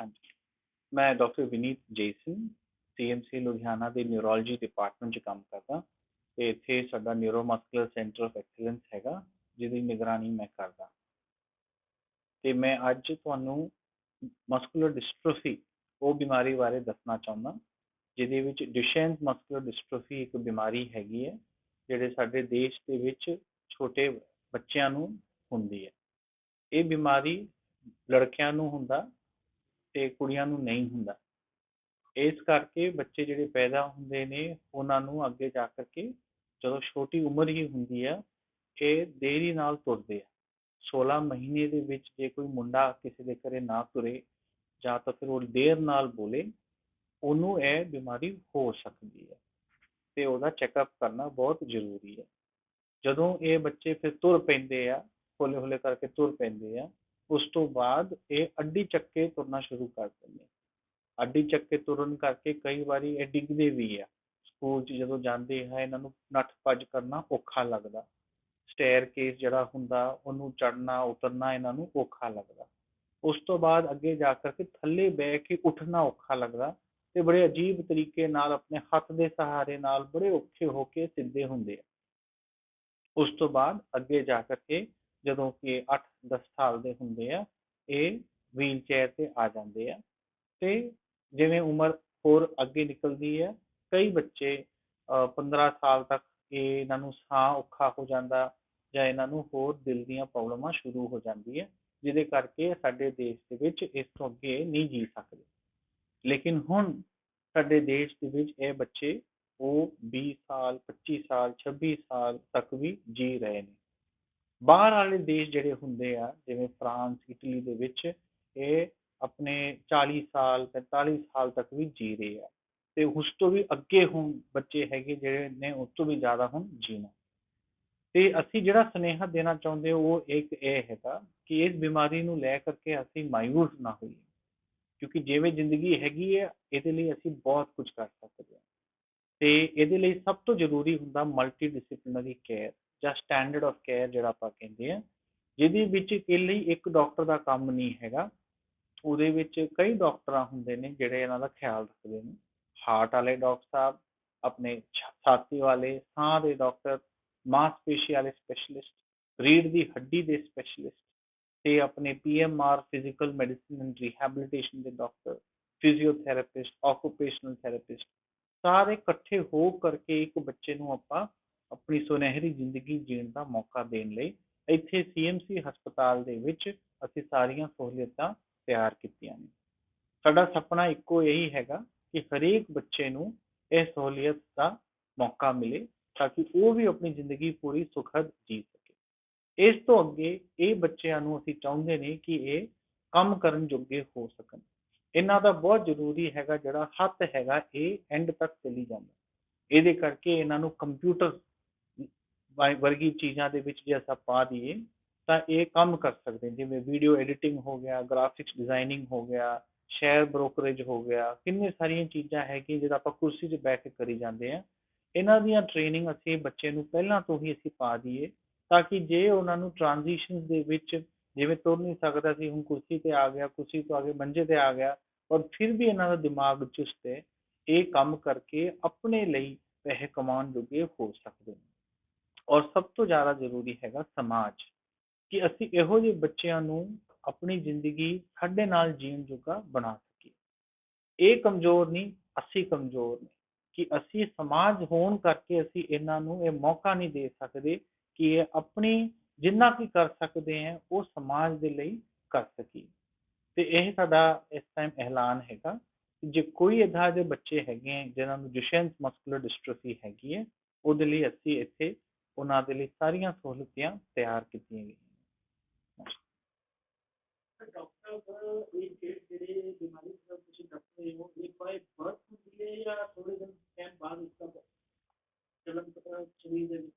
ਹਾਂਜੀ। ਮੈਂ doctor Vineet Jason CMC Ludhiana ਦੇ ਨਿਊਰੋਲੋਜੀ ਡਿਪਾਰਟਮੈਂਟ 'ਚ ਕੰਮ ਕਰਦਾ। ਤੇ ਇੱਥੇ ਸਾਡਾ ਨਿਊਰੋਮਸਕੂਲਰ ਸੈਂਟਰ ਆਫ ਐਕਸੀਲੈਂਸ ਹੈਗਾ, ਜਿਹਦੀ ਨਿਗਰਾਨੀ ਮੈਂ ਕਰਦਾ। ਤੇ ਮੈਂ ਅੱਜ ਤੁਹਾਨੂੰ ਮਸਕੂਲਰ ਡਿਸਟ੍ਰੋਫੀ ਉਹ ਬਿਮਾਰੀ ਬਾਰੇ ਦੱਸਣਾ ਚਾਹੁੰਦਾ, ਜਿਹਦੇ ਵਿੱਚ ਡਿਸ਼ੈਂਸ ਮਸਕੂਲਰ ਡਿਸਟ੍ਰੋਫੀ ਇੱਕ ਬਿਮਾਰੀ ਹੈਗੀ ਹੈ, ਜਿਹੜੇ ਸਾਡੇ ਦੇਸ਼ ਦੇ ਵਿੱਚ ਛੋਟੇ ਬੱਚਿਆਂ ਨੂੰ ਹੁੰਦੀ ਹੈ। ਇਹ ਬਿਮਾਰੀ ਲੜਕਿਆਂ ਨੂੰ ਹੁੰਦਾ ਤੇ ਕੁੜੀਆਂ ਨੂੰ ਨਹੀਂ ਹੁੰਦਾ। ਇਸ ਕਰਕੇ ਬੱਚੇ ਜਿਹੜੇ ਪੈਦਾ ਹੁੰਦੇ ਨੇ, ਉਹਨਾਂ ਨੂੰ ਅੱਗੇ ਜਾ ਕਰਕੇ ਜਦੋਂ ਛੋਟੀ ਉਮਰ ਹੀ ਹੁੰਦੀ ਆ, ਇਹ ਦੇਰੀ ਨਾਲ ਤੁਰਦੇ ਆ। 16 ਮਹੀਨੇ ਦੇ ਵਿੱਚ ਜੇ ਕੋਈ ਮੁੰਡਾ ਕਿਸੇ ਦੇ ਘਰੇ ਨਾ ਤੁਰੇ ਜਾਂ ਤਾਂ ਫਿਰ ਉਹ ਦੇਰ ਨਾਲ ਬੋਲੇ, ਉਹਨੂੰ ਇਹ ਬਿਮਾਰੀ ਹੋ ਸਕਦੀ ਹੈ ਤੇ ਉਹਦਾ ਚੈੱਕਅਪ ਕਰਨਾ ਬਹੁਤ ਜ਼ਰੂਰੀ ਹੈ ਜਦੋਂ ਇਹ ਬੱਚੇ ਫਿਰ ਤੁਰ ਪੈਂਦੇ ਆ ਹੌਲੇ ਹੌਲੇ ਕਰਕੇ ਤੁਰ ਪੈਂਦੇ ਆ ਉਸ ਤੋਂ ਬਾਅਦ ਇਹ ਅੱਡੀ ਚੱਕੇ ਤੁਰਨਾ ਸ਼ੁਰੂ ਕਰ ਦਿੰਦੇ ਆ। ਅੱਡੀ ਚੱਕੇ ਤੁਰਨ ਕਰਕੇ ਕਈ ਵਾਰੀ ਇਹ ਡਿੱਗਦੇ ਵੀ ਆ। ਸਕੂਲ 'ਚ ਜਦੋਂ ਜਾਂਦੇ ਹੈ ਇਹਨਾਂ ਨੂੰ ਨੱਠ ਭੱਜ ਕਰਨਾ ਔਖਾ ਲੱਗਦਾ। ਸਟੇਅਰ ਕੇਸ ਜਿਹੜਾ ਹੁੰਦਾ, ਉਹਨੂੰ ਚੜਨਾ ਉਤਰਨਾ ਇਹਨਾਂ ਨੂੰ ਔਖਾ ਲੱਗਦਾ। ਉਸ ਤੋਂ ਬਾਅਦ ਅੱਗੇ ਜਾ ਕਰਕੇ ਥੱਲੇ ਬਹਿ ਕੇ ਉੱਠਣਾ ਔਖਾ ਲੱਗਦਾ ਤੇ ਬੜੇ ਅਜੀਬ ਤਰੀਕੇ ਨਾਲ ਆਪਣੇ ਹੱਥ ਦੇ ਸਹਾਰੇ ਨਾਲ ਬੜੇ ਔਖੇ ਹੋ ਕੇ ਸਿੱਧੇ ਹੁੰਦੇ ਆ। ਉਸ ਤੋਂ ਬਾਅਦ ਅੱਗੇ ਜਾ ਕਰਕੇ ਜਦੋਂ ਕਿ 8-10 ਸਾਲ ਦੇ ਹੁੰਦੇ ਆ, ਇਹ ਵੀਲ ਚੇਅਰ ਤੇ ਆ ਜਾਂਦੇ ਆ। ਤੇ ਜਿਵੇਂ ਉਮਰ ਹੋਰ ਅੱਗੇ ਨਿਕਲਦੀ ਹੈ ਕਈ ਬੱਚੇ 15 ਸਾਲ ਤੱਕ ਇਹਨਾਂ ਨੂੰ ਸਾਹ ਔਖਾ ਹੋ ਜਾਂਦਾ ਜਾਂ ਇਹਨਾਂ ਨੂੰ ਹੋਰ ਦਿਲ ਦੀਆਂ ਪ੍ਰੋਬਲਮਾਂ ਸ਼ੁਰੂ ਹੋ ਜਾਂਦੀ ਹੈ ਜਿਹਦੇ ਕਰਕੇ ਸਾਡੇ ਦੇਸ਼ ਦੇ ਵਿੱਚ ਇਸ ਤੋਂ ਅੱਗੇ ਨਹੀਂ ਜੀ ਸਕਦੇ। ਲੇਕਿਨ ਹੁਣ ਸਾਡੇ ਦੇਸ਼ ਦੇ ਵਿੱਚ ਇਹ ਬੱਚੇ ਉਹ 20 ਸਾਲ 25 ਸਾਲ 26 ਸਾਲ ਤੱਕ ਵੀ ਜੀ ਰਹੇ ਨੇ। ਬਾਹਰ ਵਾਲੇ ਦੇਸ਼ ਜਿਹੜੇ ਹੁੰਦੇ ਆ, ਜਿਵੇਂ ਫਰਾਂਸ, ਇਟਲੀ ਦੇ ਵਿੱਚ ਇਹ ਆਪਣੇ 40 ਸਾਲ 45 ਸਾਲ ਤੱਕ ਵੀ ਜੀ ਰਹੇ ਆ। ਤੇ ਉਸ ਤੋਂ ਵੀ ਅੱਗੇ ਹੁਣ ਬੱਚੇ ਹੈਗੇ ਜਿਹੜੇ ਨੇ, ਉਸ ਤੋਂ ਵੀ ਜ਼ਿਆਦਾ ਹੁਣ ਜੀਣਾ। ਤੇ ਅਸੀਂ ਜਿਹੜਾ ਸੁਨੇਹਾ ਦੇਣਾ ਚਾਹੁੰਦੇ ਉਹ ਇੱਕ ਇਹ ਹੈਗਾ ਕਿ ਇਸ ਬਿਮਾਰੀ ਨੂੰ ਲੈ ਕਰਕੇ ਅਸੀਂ ਮਾਇੂਸ ਨਾ ਹੋਈਏ। ਕਿਉਂਕਿ ਜਿਵੇਂ ਜ਼ਿੰਦਗੀ ਹੈਗੀ ਹੈ ਇਹਦੇ ਲਈ ਅਸੀਂ ਬਹੁਤ ਕੁਝ ਕਰ ਸਕਦੇ ਹਾਂ। ਤੇ ਇਹਦੇ ਲਈ ਸਭ ਤੋਂ ਜ਼ਰੂਰੀ ਹੁੰਦਾ ਮਲਟੀ ਡਿਸਪਲਿਨਰੀ ਕੇਅਰ ਜਾਂ ਸਟੈਂਡਰਡ ਆਫ ਕੇਅਰ ਜਿਹੜਾ ਆਪਾਂ ਕਹਿੰਦੇ ਆ ਜਿਹਦੇ ਵਿੱਚ ਇਹ ਇੱਕ ਡਾਕਟਰ ਦਾ ਕੰਮ ਨਹੀਂ ਹੈਗਾ, ਉਹਦੇ ਵਿੱਚ ਕਈ ਡਾਕਟਰਾਂ ਹੁੰਦੇ ਨੇ ਜਿਹੜੇ ਇਹਨਾਂ ਦਾ ਖਿਆਲ ਰੱਖਦੇ ਨੇ। ਹਾਰਟ ਵਾਲੇ ਡਾਕਟਰ ਸਾਹਿਬ, ਆਪਣੇ ਛਾਤੀ ਵਾਲੇ, ਸਾਹ ਦੇ ਡਾਕਟਰ ਮਾਸਪੇਸ਼ੀ ਵਾਲੇ ਸਪੈਸ਼ਲਿਸਟ ਰੀੜ ਦੀ ਹੱਡੀ ਦੇ ਸਪੈਸ਼ਲਿਸਟ ਤੇ ਆਪਣੇ PMR physical medicine and rehabilitation ਦੇ ਡਾਕਟਰ ਫਿਜ਼ੀਓਥੈਰੇਪਿਸਟ ਆਕੂਪੇਸ਼ਨਲ ਥੈਰੇਪਿਸਟ ਸਾਰੇ ਇਕੱਠੇ ਹੋ ਕਰਕੇ ਇੱਕ ਬੱਚੇ ਨੂੰ ਆਪਾਂ ਆਪਣੀ ਸੁਨਹਿਰੀ ਜ਼ਿੰਦਗੀ ਜੀਣ ਦਾ ਮੌਕਾ ਦੇਣ ਲਈ ਇੱਥੇ ਸੀਐਮਸੀ ਹਸਪਤਾਲ ਦੇ ਵਿੱਚ ਅਸੀਂ ਸਾਰੀਆਂ ਸਹੂਲਤਾਂ ਤਿਆਰ ਕੀਤੀਆਂ ਨੇ। ਸਾਡਾ ਸੁਪਨਾ ਇੱਕੋ ਇਹੀ ਹੈਗਾ ਕਿ ਹਰੇਕ ਬੱਚੇ ਨੂੰ ਇਹ ਸਹੂਲਤ ਦਾ ਮੌਕਾ ਮਿਲੇ ਤਾਂ ਕਿ ਉਹ ਵੀ ਆਪਣੀ ਜ਼ਿੰਦਗੀ ਪੂਰੀ ਸੁਖਦ ਜੀ ਸਕੇ। ਇਸ ਤੋਂ ਅੱਗੇ ਇਹ ਬੱਚਿਆਂ ਨੂੰ ਅਸੀਂ ਚਾਹੁੰਦੇ ਨੇ ਕਿ ਇਹ ਕੰਮ ਕਰਨ ਜੋਗੇ ਹੋ ਸਕਣ। ਇਹਨਾਂ ਦਾ ਬਹੁਤ ਜ਼ਰੂਰੀ ਹੈਗਾ ਜਿਹੜਾ ਹੱਥ ਹੈਗਾ, ਇਹ ਐਂਡ ਤੱਕ ਚਲੀ ਜਾਂਦਾ। ਇਹਦੇ ਕਰਕੇ ਇਹਨਾਂ ਨੂੰ ਕੰਪਿਊਟਰ ਵਰਗੀ ਚੀਜ਼ਾਂ ਦੇ ਵਿੱਚ ਜੇ ਆਪਾਂ ਪਾ ਦਈਏ, ਤਾਂ ਇਹ ਕੰਮ ਕਰ ਸਕਦੇ ਜਿਵੇਂ ਵੀਡੀਓ ਐਡੀਟਿੰਗ ਹੋ ਗਿਆ ਗ੍ਰਾਫਿਕਸ ਡਿਜ਼ਾਈਨਿੰਗ ਹੋ ਗਿਆ ਸ਼ੇਅਰ ਬ੍ਰੋਕਰੇਜ ਹੋ ਗਿਆ, ਕਿੰਨੇ ਸਾਰੀਆਂ ਚੀਜ਼ਾਂ ਹੈਗੀਆਂ ਜਿਹੜਾ ਆਪਾਂ ਕੁਰਸੀ 'ਤੇ ਬੈਠ ਕੇ ਕਰੀ ਜਾਂਦੇ ਆ ਇਹਨਾਂ ਦੀਆਂ ਟ੍ਰੇਨਿੰਗ ਅਸੀਂ ਬੱਚੇ ਨੂੰ ਪਹਿਲਾਂ ਤੋਂ ਹੀ ਅਸੀਂ ਪਾ ਦਈਏ, ਤਾਂ ਕਿ ਜੇ ਉਹਨਾਂ ਨੂੰ ਟ੍ਰਾਂਜੀਸ਼ਨ ਦੇ ਵਿੱਚ ਜਿਵੇਂ ਤੁਰ ਨਹੀਂ ਸਕਦਾ ਸੀ, ਹੁਣ ਕੁਰਸੀ ਤੇ ਆ ਗਿਆ, ਕੁਰਸੀ ਤੋਂ ਅੱਗੇ ਮੰਜੇ ਤੇ ਆ ਗਿਆ, ਔਰ ਫਿਰ ਵੀ ਇਹਨਾਂ ਦਾ ਦਿਮਾਗ ਚੁਸਤ ਹੈ, ਇਹ ਕੰਮ ਕਰਕੇ ਆਪਣੇ ਲਈ ਪੈਸੇ ਕਮਾਉਣ ਜੋਗੇ ਹੋ ਸਕਦੇ ਨੇ। ਔਰ ਸਭ ਤੋਂ ਜ਼ਿਆਦਾ ਜ਼ਰੂਰੀ ਹੈਗਾ ਸਮਾਜ, ਕਿ ਅਸੀਂ ਇਹੋ ਜਿਹੇ ਬੱਚਿਆਂ ਨੂੰ ਆਪਣੀ ਜ਼ਿੰਦਗੀ ਸਾਡੇ ਨਾਲ ਜੀਣ ਜੋਗਾ ਬਣਾ ਸਕੀਏ। ਇਹ ਕਮਜ਼ੋਰ ਨਹੀਂ, ਅਸੀਂ ਕਮਜ਼ੋਰ ਨੇ, ਕਿ ਅਸੀਂ ਸਮਾਜ ਹੋਣ ਕਰਕੇ ਅਸੀਂ ਇਹਨਾਂ ਨੂੰ ਇਹ ਮੌਕਾ ਨਹੀਂ ਦੇ ਸਕਦੇ ਕਿ ਇਹ ਆਪਣੀ ਜਿੰਨਾ ਕੀ ਕਰ ਸਕਦੇ ਹੈ, ਉਹ ਸਮਾਜ ਦੇ ਲਈ ਕਰ ਸਕੀਏ। ਤੇ ਇਹ ਸਾਡਾ ਇਸ ਟਾਈਮ ਐਲਾਨ ਹੈਗਾ ਜੇ ਕੋਈ ਇਦਾਂ ਦੇ ਬੱਚੇ ਹੈਗੇ ਜਿਨ੍ਹਾਂ ਨੂੰ ਜੁਸ਼ੈਂਸ ਮਸਕੂਲਰ ਡਿਸਟ੍ਰੋਫੀ ਹੈਗੀ ਹੈ, ਉਹਦੇ ਲਈ ਅਸੀਂ ਇੱਥੇ ਉਹਨਾਂ ਦੇ ਲਈ ਸਾਰੀਆਂ ਸਹੂਲਤਾਂ ਤਿਆਰ ਕੀਤੀਆਂ ਗਈਆਂ। ਡਾਕਟਰ ਇਹ ਜਿਹੜੇ ਬਿਮਾਰੀ ਦਾ ਤੁਸੀਂ ਦੱਸ ਰਹੇ ਹੋ ਇਹ ਬਾਈ ਬਰਥ ਹੁੰਦੀ ਹੈ ਜਾਂ ਥੋੜੇ ਦਿਨ ਟਾਈਮ ਬਾਅਦ ਇਸਦਾ ਜਨਮ ਪਤਾ ਸਰੀਰ ਦੇ ਵਿੱਚ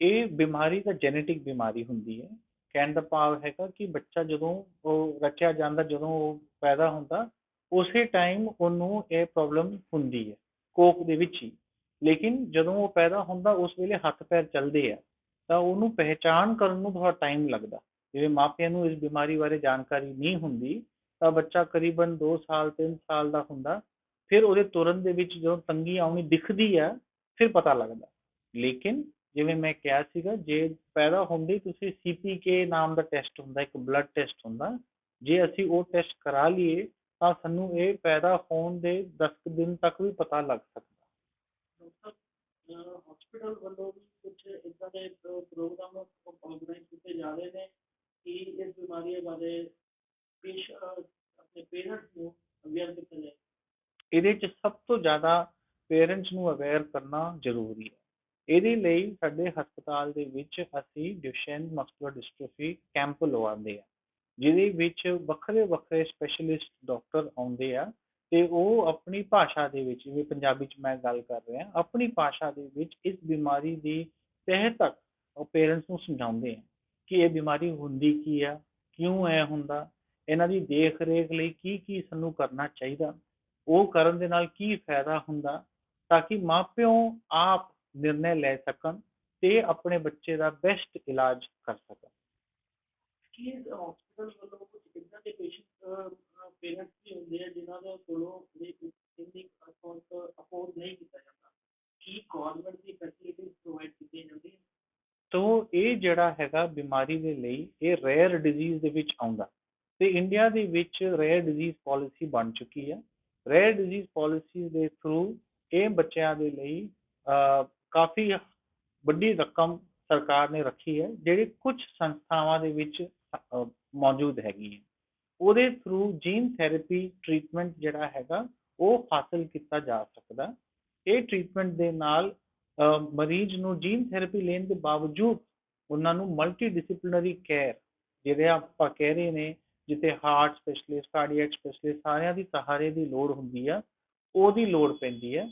ਇਹ ਬਿਮਾਰੀ ਤਾਂ ਜੈਨੇਟਿਕ ਬਿਮਾਰੀ ਹੁੰਦੀ ਹੈ। ਕਹਿਣ ਦਾ ਭਾਵ ਹੈਗਾ ਕਿ ਬੱਚਾ ਜਦੋਂ ਉਹ ਰਚਿਆ ਜਾਂਦਾ ਜਦੋਂ ਉਹ ਪੈਦਾ ਹੁੰਦਾ ਉਸੇ ਟਾਈਮ ਉਹਨੂੰ ਇਹ ਪ੍ਰੋਬਲਮ ਹੁੰਦੀ ਹੈ ਕੋਖ ਦੇ ਵਿੱਚ ਹੀ। ਲੇਕਿਨ ਜਦੋਂ ਉਹ ਪੈਦਾ ਹੁੰਦਾ, ਉਸ ਵੇਲੇ ਹੱਥ ਪੈਰ ਚੱਲਦੇ ਆ, ਤਾਂ ਉਹਨੂੰ ਪਹਿਚਾਣ ਕਰਨ ਨੂੰ ਥੋੜਾ ਟਾਈਮ ਲੱਗਦਾ। ਜਿਵੇਂ ਮਾਪਿਆਂ ਨੂੰ ਇਸ ਬਿਮਾਰੀ ਬਾਰੇ ਜਾਣਕਾਰੀ ਨਹੀਂ ਹੁੰਦੀ, ਤਾਂ ਬੱਚਾ ਕਰੀਬਨ 2 ਸਾਲ 3 ਸਾਲ ਦਾ ਹੁੰਦਾ, ਫਿਰ ਉਹਦੇ ਤੁਰਨ ਦੇ ਵਿੱਚ ਜਦੋਂ ਤੰਗੀ ਆਉਣੀ ਦਿਖਦੀ ਆ, ਫਿਰ ਪਤਾ ਲੱਗਦਾ। ਲੇਕਿਨ ਜਿਵੇਂ ਮੈਂ ਕਿਹਾ ਸੀਗਾ, ਜੇ ਪੈਦਾ ਹੁੰਦੇ ਹੀ ਤੁਸੀਂ ਸੀਪੀਕੇ ਨਾਮ ਦਾ ਟੈਸਟ ਹੁੰਦਾ, ਇੱਕ ਬਲੱਡ ਟੈਸਟ ਹੁੰਦਾ, ਜੇ ਅਸੀਂ ਉਹ ਟੈਸਟ ਕਰਾ ਲਈਏ, ਤਾਂ ਸਾਨੂੰ ਇਹ ਪੈਦਾ ਹੋਣ ਦੇ 10 ਕੁ ਦਿਨ ਤੱਕ ਵੀ ਪਤਾ ਲੱਗ ਸਕਦਾ। ਹਸਪੀਟਲ ਵੱਲੋਂ ਵੀ ਕੁਝ ਇਦਾਂ ਦੇ ਪ੍ਰੋਗਰਾਮ ਆਰਗੇਨਾਈਜ਼ ਕੀਤੇ ਜਾ ਰਹੇ ਨੇ ਕਿ ਇਸ ਬਿਮਾਰੀ ਬਾਰੇ ਪੇਸ਼, ਆਪਣੇ ਪੇਰੈਂਟਸ ਨੂੰ ਅਵੇਅਰ ਕੀਤਾ ਜਾਏ। ਇਹਦੇ 'ਚ ਸਭ ਤੋਂ ਜ਼ਿਆਦਾ ਪੇਰੈਂਟਸ ਨੂੰ ਅਵੇਅਰ ਕਰਨਾ ਜ਼ਰੂਰੀ ਹੈ। ਇਹਦੇ ਲਈ ਸਾਡੇ ਹਸਪਤਾਲ ਦੇ ਵਿੱਚ ਅਸੀਂ ਡਿਊਸ਼ੈਨ ਮਸਕੂਲਰ ਡਿਸਟ੍ਰੋਫੀ ਕੈਂਪ ਲਵਾਉਂਦੇ ਆ ਜਿਹਦੇ ਵਿੱਚ ਵੱਖਰੇ ਵੱਖਰੇ ਸਪੈਸ਼ਲਿਸਟ ਡਾਕਟਰ ਆਉਂਦੇ ਆ। ਤੇ ਉਹ ਆਪਣੀ ਭਾਸ਼ਾ ਦੇ ਵਿੱਚ, ਜਿਵੇਂ ਪੰਜਾਬੀ 'ਚ ਮੈਂ ਗੱਲ ਕਰ ਰਿਹਾ, ਆਪਣੀ ਭਾਸ਼ਾ ਦੇ ਵਿੱਚ ਇਸ ਬਿਮਾਰੀ ਦੀ ਤਹਿ ਤੱਕ ਉਹ ਪੇਰੈਂਟਸ ਨੂੰ ਸਮਝਾਉਂਦੇ ਆ ਕਿ ਇਹ ਬਿਮਾਰੀ ਹੁੰਦੀ ਕੀ ਆ, ਕਿਉਂ ਐ ਹੁੰਦਾ, ਇਹਨਾਂ ਦੀ ਦੇਖ ਰੇਖ ਲਈ ਕੀ ਕੀ ਸਾਨੂੰ ਕਰਨਾ ਚਾਹੀਦਾ, ਉਹ ਕਰਨ ਦੇ ਨਾਲ ਕੀ ਫਾਇਦਾ ਹੁੰਦਾ, ਤਾਂ ਕਿ ਮਾਪਿਓ ਆਪ ਨਿਰਣੇ ਲੈ ਸਕਣ ਤੇ ਆਪਣੇ ਬੱਚੇ ਦਾ ਬੈਸਟ ਇਲਾਜ ਕਰ ਸਕਣ। ਕਿ ਹਸਪੀਟਲ ਵੱਲੋਂ ਕੁਝ ਇਦਾਂ ਦੇ ਪੇਸ਼ੈਂਟ ਪੇਰੈਂਟਸ ਵੀ ਹੁੰਦੇ ਆ ਜਿਨ੍ਹਾਂ ਦੇ ਕੋਲੋਂ ਇਹ ਇੰਨੀ ਅਕਾਊਂਟ ਅਫੋਰਡ ਨਹੀਂ ਕੀਤਾ ਜਾਂਦਾ ਕੀ ਗਵਰਨਮੈਂਟ ਦੀ ਫੈਸਿਲਿਟੀਜ਼ ਪ੍ਰੋਵਾਈਡ ਕੀਤੀਆਂ ਜਾਂਦੀਆਂ ਤੋ ਇਹ ਜਿਹੜਾ ਹੈਗਾ ਬਿਮਾਰੀ ਦੇ ਲਈ ਇਹ ਰੇਅਰ ਡਿਜ਼ੀਜ਼ ਦੇ ਵਿੱਚ ਆਉਂਦਾ। ਤੇ ਇੰਡੀਆ ਦੇ ਵਿੱਚ ਰੇਅਰ ਡਿਜ਼ੀਜ਼ ਪਾਲਿਸੀ ਬਣ ਚੁੱਕੀ ਹੈ। ਰੇਅਰ ਡਿਜ਼ੀਜ਼ ਪਾਲਿਸੀ ਦੇ ਥਰੂ ਇਹ ਬੱਚਿਆਂ ਦੇ ਲਈ ਅਹ, ਕਾਫੀ ਵੱਡੀ ਰਕਮ ਸਰਕਾਰ ਨੇ ਰੱਖੀ ਹੈ ਜਿਹੜੀ ਕੁਝ ਸੰਸਥਾਵਾਂ ਦੇ ਵਿੱਚ ਮੌਜੂਦ ਹੈਗੀ ਹੈ ਉਹਦੇ ਥਰੂ ਜੀਨ ਥੈਰੇਪੀ ਟ੍ਰੀਟਮੈਂਟ ਜਿਹੜਾ ਹੈਗਾ ਉਹ ਹਾਸਲ ਕੀਤਾ ਜਾ ਸਕਦਾ। ਇਹ ਟ੍ਰੀਟਮੈਂਟ ਦੇ ਨਾਲ ਅਹ ਮਰੀਜ਼ ਨੂੰ ਜੀਨ ਥੈਰੇਪੀ ਲੈਣ ਦੇ ਬਾਵਜੂਦ ਉਹਨਾਂ ਨੂੰ ਮਲਟੀ ਡਿਸਪਲਿਨਰੀ ਕੇਅਰ ਜਿਹੜੇ ਆਪਾਂ ਕਹਿ ਰਹੇ ਨੇ, ਜਿੱਥੇ ਹਾਰਟ ਸਪੈਸ਼ਲਿਸਟ ਕਾਰਡੀਅਕ ਸਪੈਸ਼ਲਿਸਟ ਸਾਰਿਆਂ ਦੀ ਸਹਾਰੇ ਦੀ ਲੋੜ ਹੁੰਦੀ ਆ, ਉਹਦੀ ਲੋੜ ਪੈਂਦੀ ਹੈ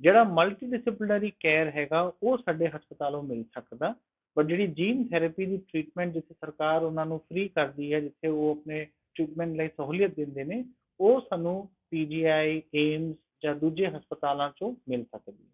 ਜਿਹੜਾ ਮਲਟੀ ਡਿਸਪਲਿਨਰੀ ਕੇਅਰ ਹੈਗਾ, ਉਹ ਸਾਡੇ ਹਸਪਤਾਲੋਂ ਮਿਲ ਸਕਦਾ। ਪਰ ਜਿਹੜੀ ਜੀਨ ਥੈਰੇਪੀ ਦੀ ਟ੍ਰੀਟਮੈਂਟ ਜਿੱਥੇ ਸਰਕਾਰ ਉਹਨਾਂ ਨੂੰ ਫ੍ਰੀ ਕਰਦੀ ਹੈ ਜਿੱਥੇ ਉਹ ਆਪਣੇ ਟ੍ਰੀਟਮੈਂਟ ਲਈ ਸਹੂਲੀਅਤ ਦਿੰਦੇ ਨੇ, ਉਹ ਸਾਨੂੰ ਪੀਜੀਆਈ ਏਮਸ ਜਾਂ ਦੂਜੇ ਹਸਪਤਾਲਾਂ ਚੋਂ ਮਿਲ ਸਕਦੀ ਹੈ